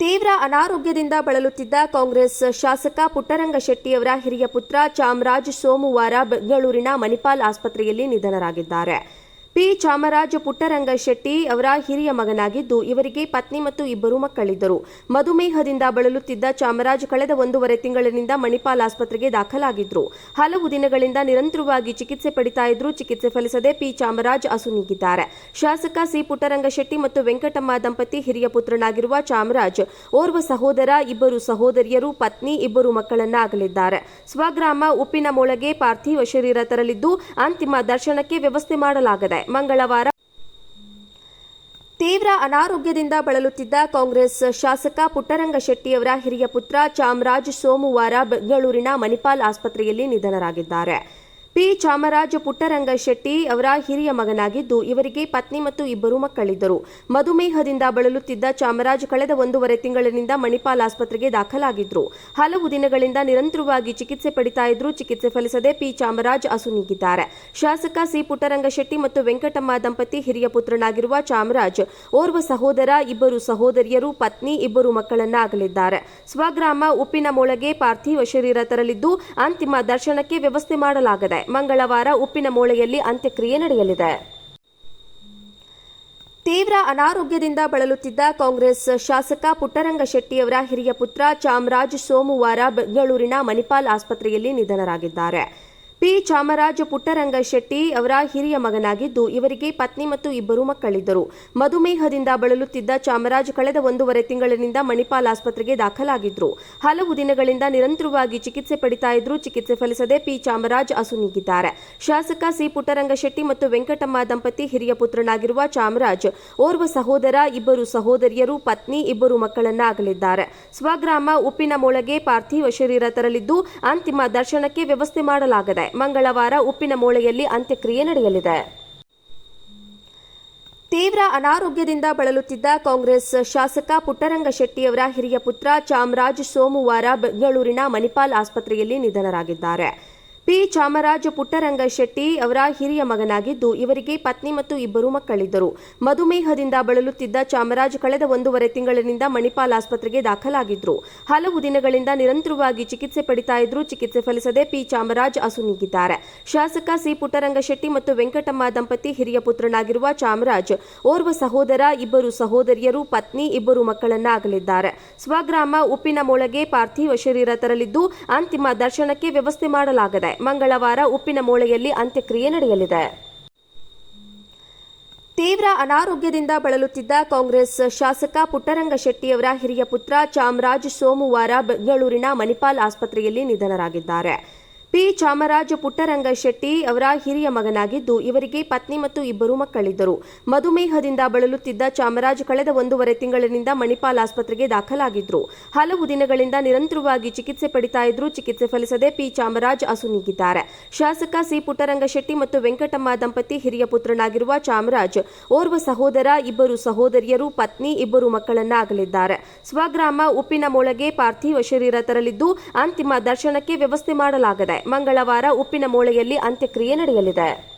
ತೀವ್ರ ಅನಾರೋಗ್ಯದಿಂದ ಬಳಲುತ್ತಿದ್ದ ಕಾಂಗ್ರೆಸ್ ಶಾಸಕ ಪುಟ್ಟರಂಗ ಶೆಟ್ಟಿಯವರ ಹಿರಿಯ ಪುತ್ರ ಚಾಮರಾಜ್ ಸೋಮವಾರ ಬೆಂಗಳೂರಿನ ಮಣಿಪಾಲ್ ಆಸ್ಪತ್ರೆಯಲ್ಲಿ ನಿಧನರಾಗಿದ್ದಾರೆ. ಪಿ ಚಾಮರಾಜ ಪುಟ್ಟರಂಗ ಶೆಟ್ಟಿ ಅವರ ಹಿರಿಯ ಮಗನಾಗಿದ್ದು, ಇವರಿಗೆ ಪತ್ನಿ ಮತ್ತು ಇಬ್ಬರು ಮಕ್ಕಳಿದ್ದರು. ಮಧುಮೇಹದಿಂದ ಬಳಲುತ್ತಿದ್ದ ಚಾಮರಾಜ್ ಕಳೆದ ಒಂದೂವರೆ ತಿಂಗಳಿನಿಂದ ಮಣಿಪಾಲ್ ಆಸ್ಪತ್ರೆಗೆ ದಾಖಲಾಗಿದ್ದರು ಹಲವು ದಿನಗಳಿಂದ ನಿರಂತರವಾಗಿ ಚಿಕಿತ್ಸೆ ಪಡಿತಾ ಇದ್ರು ಚಿಕಿತ್ಸೆ ಫಲಿಸದೆ ಪಿ ಚಾಮರಾಜ್ ಅಸುನೀಗಿದ್ದಾರೆ ಶಾಸಕ ಸಿ ಪುಟ್ಟರಂಗ ಶೆಟ್ಟಿ ಮತ್ತು ವೆಂಕಟಮ್ಮ ದಂಪತಿ ಹಿರಿಯ ಪುತ್ರನಾಗಿರುವ ಚಾಮರಾಜ್, ಓರ್ವ ಸಹೋದರ, ಇಬ್ಬರು ಸಹೋದರಿಯರು, ಪತ್ನಿ, ಇಬ್ಬರು ಮಕ್ಕಳನ್ನ ಆಗಲಿದ್ದಾರೆ ಸ್ವಗ್ರಾಮ ಉಪ್ಪಿನ ಮೊಳಗೆ ಪಾರ್ಥಿವ ಶರೀರ ತರಲಿದ್ದು ಅಂತಿಮ ದರ್ಶನಕ್ಕೆ ವ್ಯವಸ್ಥೆ ಮಾಡಲಾಗಿದೆ ಮಂಗಳವಾರ ತೀವ್ರ ಅನಾರೋಗ್ಯದಿಂದ ಬಳಲುತ್ತಿದ್ದ ಕಾಂಗ್ರೆಸ್ ಶಾಸಕ ಪುಟ್ಟರಂಗ ಶೆಟ್ಟಿಯವರ ಹಿರಿಯ ಪುತ್ರ ಚಾಮರಾಜ್ ಸೋಮವಾರ ಬೆಂಗಳೂರಿನ ಮಣಿಪಾಲ್ ಆಸ್ಪತ್ರೆಯಲ್ಲಿ ನಿಧನರಾಗಿದ್ದಾರೆ. ಪಿ. ಚಾಮರಾಜ ಪುಟ್ಟರಂಗ ಶೆಟ್ಟಿ ಅವರ ಹಿರಿಯ ಮಗನಾಗಿದ್ದು, ಇವರಿಗೆ ಪತ್ನಿ ಮತ್ತು ಇಬ್ಬರು ಮಕ್ಕಳಿದ್ದರು. ಮಧುಮೇಹದಿಂದ ಬಳಲುತ್ತಿದ್ದ ಚಾಮರಾಜ್ ಕಳೆದ ಒಂದೂವರೆ ತಿಂಗಳಿನಿಂದ ಮಣಿಪಾಲ್ ಆಸ್ಪತ್ರೆಗೆ ದಾಖಲಾಗಿದ್ದರು ಹಲವು ದಿನಗಳಿಂದ ನಿರಂತರವಾಗಿ ಚಿಕಿತ್ಸೆ ಪಡಿತಾ ಇದ್ರು ಚಿಕಿತ್ಸೆ ಫಲಿಸದೆ ಪಿ. ಚಾಮರಾಜ್ ಅಸುನೀಗಿದ್ದಾರೆ ಶಾಸಕ ಸಿ. ಪುಟ್ಟರಂಗ ಶೆಟ್ಟಿ ಮತ್ತು ವೆಂಕಟಮ್ಮ ದಂಪತಿ ಹಿರಿಯ ಪುತ್ರನಾಗಿರುವ ಚಾಮರಾಜ್, ಓರ್ವ ಸಹೋದರ, ಇಬ್ಬರು ಸಹೋದರಿಯರು, ಪತ್ನಿ, ಇಬ್ಬರು ಮಕ್ಕಳನ್ನ ಆಗಲಿದ್ದಾರೆ ಸ್ವಗ್ರಾಮ ಉಪ್ಪಿನ ಮೊಳಗೆ ಪಾರ್ಥಿವ ಶರೀರ ತರಲಿದ್ದು ಅಂತಿಮ ದರ್ಶನಕ್ಕೆ ವ್ಯವಸ್ಥೆ ಮಾಡಲಾಗಿದೆ ಮಂಗಳವಾರ ಉಪ್ಪಿನ ಮೂಳೆಯಲ್ಲಿ ಅಂತ್ಯಕ್ರಿಯೆ ನಡೆಯಲಿದೆ. ತೀವ್ರ ಅನಾರೋಗ್ಯದಿಂದ ಬಳಲುತ್ತಿದ್ದ ಕಾಂಗ್ರೆಸ್ ಶಾಸಕ ಪುಟ್ಟರಂಗ ಶೆಟ್ಟಿಯವರ ಹಿರಿಯ ಪುತ್ರ ಚಾಮರಾಜ್ ಸೋಮವಾರ ಬೆಂಗಳೂರಿನ ಮಣಿಪಾಲ್ ಆಸ್ಪತ್ರೆಯಲ್ಲಿ ನಿಧನರಾಗಿದ್ದಾರೆ. ಪಿ. ಚಾಮರಾಜ ಪುಟ್ಟರಂಗ ಶೆಟ್ಟಿ ಅವರ ಹಿರಿಯ ಮಗನಾಗಿದ್ದು, ಇವರಿಗೆ ಪತ್ನಿ ಮತ್ತು ಇಬ್ಬರು ಮಕ್ಕಳಿದ್ದರು. ಮಧುಮೇಹದಿಂದ ಬಳಲುತ್ತಿದ್ದ ಚಾಮರಾಜ್ ಕಳೆದ ಒಂದೂವರೆ ತಿಂಗಳಿನಿಂದ ಮಣಿಪಾಲ್ ಆಸ್ಪತ್ರೆಗೆ ದಾಖಲಾಗಿದ್ದರು ಹಲವು ದಿನಗಳಿಂದ ನಿರಂತರವಾಗಿ ಚಿಕಿತ್ಸೆ ಪಡಿತಾ ಇದ್ರು ಚಿಕಿತ್ಸೆ ಫಲಿಸದೆ ಪಿ. ಚಾಮರಾಜ್ ಅಸುನೀಗಿದ್ದಾರೆ ಶಾಸಕ ಸಿ. ಪುಟ್ಟರಂಗ ಶೆಟ್ಟಿ ಮತ್ತು ವೆಂಕಟಮ್ಮ ದಂಪತಿ ಹಿರಿಯ ಪುತ್ರನಾಗಿರುವ ಚಾಮರಾಜ್, ಓರ್ವ ಸಹೋದರ, ಇಬ್ಬರು ಸಹೋದರಿಯರು, ಪತ್ನಿ, ಇಬ್ಬರು ಮಕ್ಕಳನ್ನ ಆಗಲಿದ್ದಾರೆ ಸ್ವಗ್ರಾಮ ಉಪ್ಪಿನ ಮೊಳಗೆ ಪಾರ್ಥಿವ ಶರೀರ ತರಲಿದ್ದು, ಅಂತಿಮ ದರ್ಶನಕ್ಕೆ ವ್ಯವಸ್ಥೆ ಮಾಡಲಾಗಿದೆ ಮಂಗಳವಾರ ಉಪ್ಪಿನ ಮೂಳೆಯಲ್ಲಿ ಅಂತ್ಯಕ್ರಿಯೆ ನಡೆಯಲಿದೆ. ತೀವ್ರ ಅನಾರೋಗ್ಯದಿಂದ ಬಳಲುತ್ತಿದ್ದ ಕಾಂಗ್ರೆಸ್ ಶಾಸಕ ಪುಟ್ಟರಂಗ ಶೆಟ್ಟಿಯವರ ಹಿರಿಯ ಪುತ್ರ ಚಾಮರಾಜ್ ಸೋಮವಾರ ಬೆಂಗಳೂರಿನ ಮಣಿಪಾಲ್ ಆಸ್ಪತ್ರೆಯಲ್ಲಿ ನಿಧನರಾಗಿದ್ದಾರೆ. ಪಿ. ಚಾಮರಾಜ ಪುಟ್ಟರಂಗ ಶೆಟ್ಟಿ ಅವರ ಹಿರಿಯ ಮಗನಾಗಿದ್ದು, ಇವರಿಗೆ ಪತ್ನಿ ಮತ್ತು ಇಬ್ಬರು ಮಕ್ಕಳಿದ್ದರು. ಮಧುಮೇಹದಿಂದ ಬಳಲುತ್ತಿದ್ದ ಚಾಮರಾಜ್ ಕಳೆದ ಒಂದೂವರೆ ತಿಂಗಳಿನಿಂದ ಮಣಿಪಾಲ್ ಆಸ್ಪತ್ರೆಗೆ ದಾಖಲಾಗಿದ್ದರು ಹಲವು ದಿನಗಳಿಂದ ನಿರಂತರವಾಗಿ ಚಿಕಿತ್ಸೆ ಪಡಿತಾ ಇದ್ರು ಚಿಕಿತ್ಸೆ ಫಲಿಸದೆ ಪಿ. ಚಾಮರಾಜ್ ಅಸುನೀಗಿದ್ದಾರೆ ಶಾಸಕ ಸಿ. ಪುಟ್ಟರಂಗ ಶೆಟ್ಟಿ ಮತ್ತು ವೆಂಕಟಮ್ಮ ದಂಪತಿ ಹಿರಿಯ ಪುತ್ರನಾಗಿರುವ ಚಾಮರಾಜ್, ಓರ್ವ ಸಹೋದರ, ಇಬ್ಬರು ಸಹೋದರಿಯರು, ಪತ್ನಿ, ಇಬ್ಬರು ಮಕ್ಕಳನ್ನ ಆಗಲಿದ್ದಾರೆ ಸ್ವಗ್ರಾಮ ಉಪ್ಪಿನ ಮೊಳಗೆ ಪಾರ್ಥಿವ ಶರೀರ ತರಲಿದ್ದು ಅಂತಿಮ ದರ್ಶನಕ್ಕೆ ವ್ಯವಸ್ಥೆ ಮಾಡಲಾಗಿದೆ ಮಂಗಳವಾರ ಉಪ್ಪಿನ ಮೂಳೆಯಲ್ಲಿ ಅಂತ್ಯಕ್ರಿಯೆ ನಡೆಯಲಿದೆ. ತೀವ್ರ ಅನಾರೋಗ್ಯದಿಂದ ಬಳಲುತ್ತಿದ್ದ ಕಾಂಗ್ರೆಸ್ ಶಾಸಕ ಪುಟ್ಟರಂಗ ಶೆಟ್ಟಿಯವರ ಹಿರಿಯ ಪುತ್ರ ಚಾಮರಾಜ್ ಸೋಮವಾರ ಬೆಂಗಳೂರಿನ ಮಣಿಪಾಲ್ ಆಸ್ಪತ್ರೆಯಲ್ಲಿ ನಿಧನರಾಗಿದ್ದಾರೆ. ಪಿ. ಚಾಮರಾಜ ಪುಟ್ಟರಂಗ ಶೆಟ್ಟಿ ಅವರ ಹಿರಿಯ ಮಗನಾಗಿದ್ದು, ಇವರಿಗೆ ಪತ್ನಿ ಮತ್ತು ಇಬ್ಬರು ಮಕ್ಕಳಿದ್ದರು. ಮಧುಮೇಹದಿಂದ ಬಳಲುತ್ತಿದ್ದ ಚಾಮರಾಜ್ ಕಳೆದ ಒಂದೂವರೆ ತಿಂಗಳಿನಿಂದ ಮಣಿಪಾಲ್ ಆಸ್ಪತ್ರೆಗೆ ದಾಖಲಾಗಿದ್ದರು ಹಲವು ದಿನಗಳಿಂದ ನಿರಂತರವಾಗಿ ಚಿಕಿತ್ಸೆ ಪಡಿತಾ ಇದ್ರು ಚಿಕಿತ್ಸೆ ಫಲಿಸದೆ ಪಿ. ಚಾಮರಾಜ್ ಅಸುನೀಗಿದ್ದಾರೆ ಶಾಸಕ ಸಿ. ಪುಟ್ಟರಂಗ ಶೆಟ್ಟಿ ಮತ್ತು ವೆಂಕಟಮ್ಮ ದಂಪತಿ ಹಿರಿಯ ಪುತ್ರನಾಗಿರುವ ಚಾಮರಾಜ್, ಓರ್ವ ಸಹೋದರ, ಇಬ್ಬರು ಸಹೋದರಿಯರು, ಪತ್ನಿ, ಇಬ್ಬರು ಮಕ್ಕಳನ್ನ ಆಗಲಿದ್ದಾರೆ ಸ್ವಗ್ರಾಮ ಉಪ್ಪಿನ ಮೊಳಗೆ ಪಾರ್ಥಿವ ಶರೀರ ತರಲಿದ್ದು, ಅಂತಿಮ ದರ್ಶನಕ್ಕೆ ವ್ಯವಸ್ಥೆ ಮಾಡಲಾಗಿದೆ ಮಂಗಳವಾರ ಉಪ್ಪಿನ ಮೂಳೆಯಲ್ಲಿ ಅಂತ್ಯಕ್ರಿಯೆ ನಡೆಯಲಿದೆ.